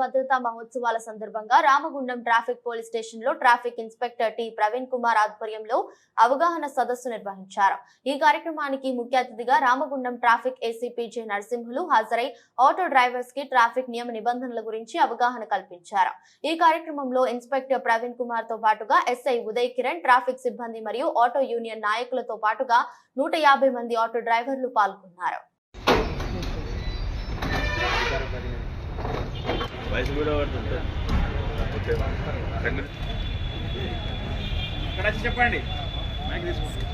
భద్రతా మహోత్సవాల సందర్భంగా రామగుండం ట్రాఫిక్ పోలీస్ స్టేషన్లో traffic inspector T Praveen Kumar ఆధ్వర్యంలో అవగాహన సదస్సు నిర్వహించారు. ఈ కార్యక్రమానికి ముఖ్య అతిథిగా Ramagundam traffic ACP J Narasimhulu హాజరై ఆటో డ్రైవర్స్కి ట్రాఫిక్ నియమ నిబంధనల గురించి అవగాహన కల్పించారు. ఈ కార్యక్రమంలో ఇన్స్పెక్టర్ ప్రవీణ్ కుమార్తో పాటుగా ఎస్ఐ ఉదయ్ కిరణ్ ట్రాఫిక్ సిబ్బంది మరియు ఆటో యూనియన్ నాయకులతో పాటుగా నూట యాభై మంది ఆటో డ్రైవర్లు పాల్గొన్నారు. వయసు కూడా పడుతుంది. ఓకే ఇక్కడ వచ్చి చెప్పండి. మైక్ తీసుకోండి.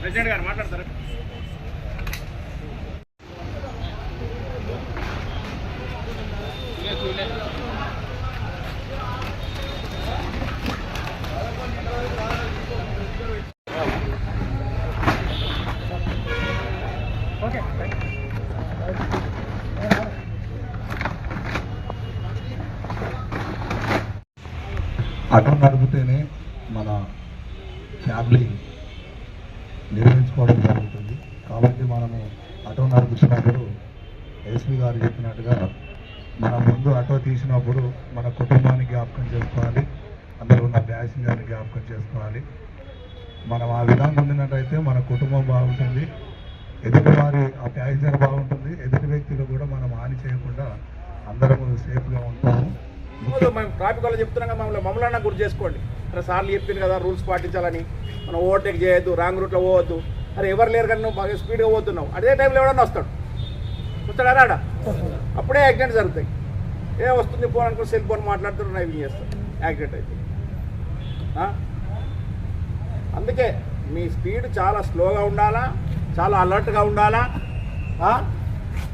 ప్రెసిడెంట్ గారు మాట్లాడతారు? ఆటో నడిపితేనే మన ఫ్యామిలీ నిర్వహించుకోవడం జరుగుతుంది. కాబట్టి మనము ఆటో నడిపించినప్పుడు ఎస్పీ గారు చెప్పినట్టుగా మనం ముందు ఆటో తీసినప్పుడు మన కుటుంబాన్ని జ్ఞాపకం చేసుకోవాలి. అందులో ఉన్న ప్యాసింజర్ని జ్ఞాపకం చేసుకోవాలి. మనం ఆ విధంగా ఉండినట్టయితే మన కుటుంబం బాగుంటుంది. ఎదుటి వారి ఆ ప్యాసింజర్ బాగుంటుంది. ఎదుటి వ్యక్తులు కూడా మనం హాని చేయకుండా అందరం సేఫ్గా ఉంటాము. మేము ట్రాఫిక్ వాళ్ళు చెప్తున్నాం కదా మమ్మల్ని మమ్మల్ని గుర్తు చేసుకోండి. అరే సార్లు చెప్పింది కదా రూల్స్ పాటించాలని. మనం ఓవర్టేక్ చేయొద్దు రాంగ్ రూట్లో పోవద్దు. అరే ఎవరు లేరు కానీ నువ్వు బాగా స్పీడ్గా పోతున్నావు. అదే టైంలో ఎవడన్నా వస్తాడు. వస్తాడా రాడా? అప్పుడే యాక్సిడెంట్ జరుగుతాయి. ఏ వస్తుంది ఫోన్ అనుకుని సెల్ ఫోన్ మాట్లాడుతూ డ్రైవింగ్ చేస్తాడు. యాక్సిడెంట్ అయితే. అందుకే మీ స్పీడ్ చాలా స్లోగా ఉండాలా చాలా అలర్ట్గా ఉండాలా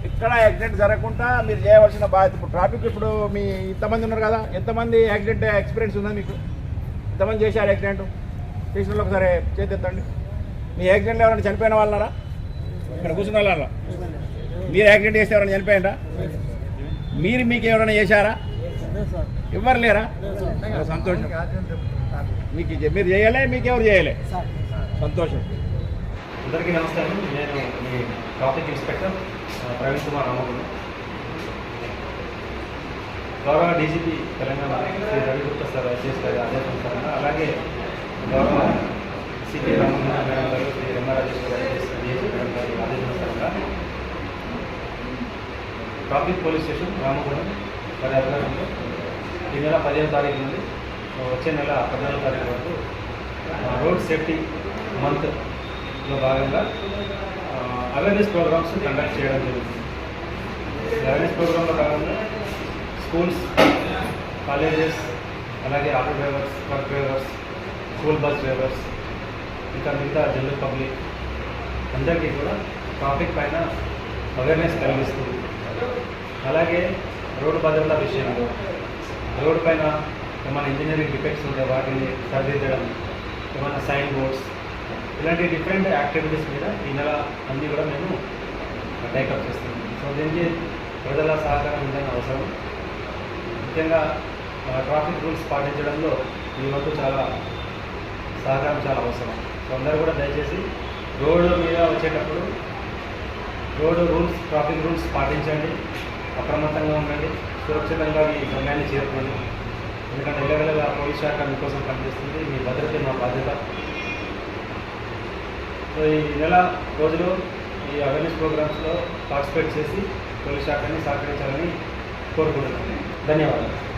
ఇక్కడ యాక్సిడెంట్ జరగకుండా మీరు చేయవలసిన బాధ్యత ఇప్పుడు ట్రాఫిక్ ఇప్పుడు మీ ఇంతమంది ఉన్నారు కదా ఎంతమంది యాక్సిడెంట్ ఎక్స్పీరియన్స్ ఉందా మీకు? ఎంతమంది చేశారు యాక్సిడెంట్? చేసిన వాళ్ళు ఒకసారి చేతెత్తండి. మీ యాక్సిడెంట్లో ఎవరైనా చనిపోయిన వాళ్ళరా? ఇక్కడ కూర్చున్న వాళ్ళ మీరు యాక్సిడెంట్ చేస్తే ఎవరైనా చనిపోయిందా మీరు మీకు ఎవరైనా చేశారా? ఎవరు లేరా? సంతోషం. మీకు మీరు చేయలే మీకు ఎవరు చేయలే సంతోషం. అందరికీ నమస్కారం నేను మీ ట్రాఫిక్ ఇన్స్పెక్టర్ ప్రవీణ్ కుమార్ రామగుడు. గౌరవ డీజీపీ తెలంగాణ శ్రీ రవిగుప్త సార్ చేస్తారు ఆదేశానుసారంగా అలాగే గౌరవ సిపి రామగుణ మేడం గారు శ్రీ రమణరాజేశ్వర గారు డిఎస్పీ మేడం గారి ఆదేశానుసారంగా ట్రాఫిక్ పోలీస్ స్టేషన్ రామగుణం వారి ఆధ్వర్యంలో ఈ నెల పదిహేను తారీఖు నుండి వచ్చే నెల పద్నాలుగు తారీఖు వరకు రోడ్ సేఫ్టీ మంత్ లో భాగంగా అవేర్నెస్ ప్రోగ్రామ్స్ కండక్ట్ చేయడం జరుగుతుంది. అవేర్నెస్ ప్రోగ్రాంలో భాగంగా స్కూల్స్ కాలేజెస్ అలాగే auto drivers truck drivers school bus drivers ఇంకా మిగతా జనరల్ పబ్లిక్ అందరికీ కూడా ట్రాఫిక్ పైన అవేర్నెస్ కలిగిస్తుంది. అలాగే రోడ్డు భద్రత విషయంలో రోడ్డు పైన ఏమైనా ఇంజనీరింగ్ డిఫెక్ట్స్ ఉంటే వాటిని సరిదిద్దడం ఏమైనా సైన్ బోర్డ్స్ ఇలాంటి డిఫరెంట్ యాక్టివిటీస్ మీద ఈ నెల అన్నీ కూడా మేము టేకప్ చేస్తున్నాం. సో దీనికి ప్రజల సహకారం ఉందని అవసరం. ముఖ్యంగా ట్రాఫిక్ రూల్స్ పాటించడంలో ఈ వరకు చాలా సహకారం చాలా అవసరం. సో అందరూ కూడా దయచేసి రోడ్డు మీద వచ్చేటప్పుడు రోడ్డు రూల్స్ ట్రాఫిక్ రూల్స్ పాటించండి. అప్రమత్తంగా ఉండండి. సురక్షితంగా మీ గమ్యాన్ని చేరుకోండి. ఎందుకంటే ఇళ్ళగలగా పోలీస్ శాఖ మీకోసం పనిచేస్తుంది. మీ భద్రత మా బాధ్యత. సో ఈ నెల రోజులు ఈ అవేర్నెస్ ప్రోగ్రామ్స్లో పార్టిసిపేట్ చేసి పోలీస్ శాఖని సహకరించాలని కోరుకుంటున్నాను. ధన్యవాదాలు.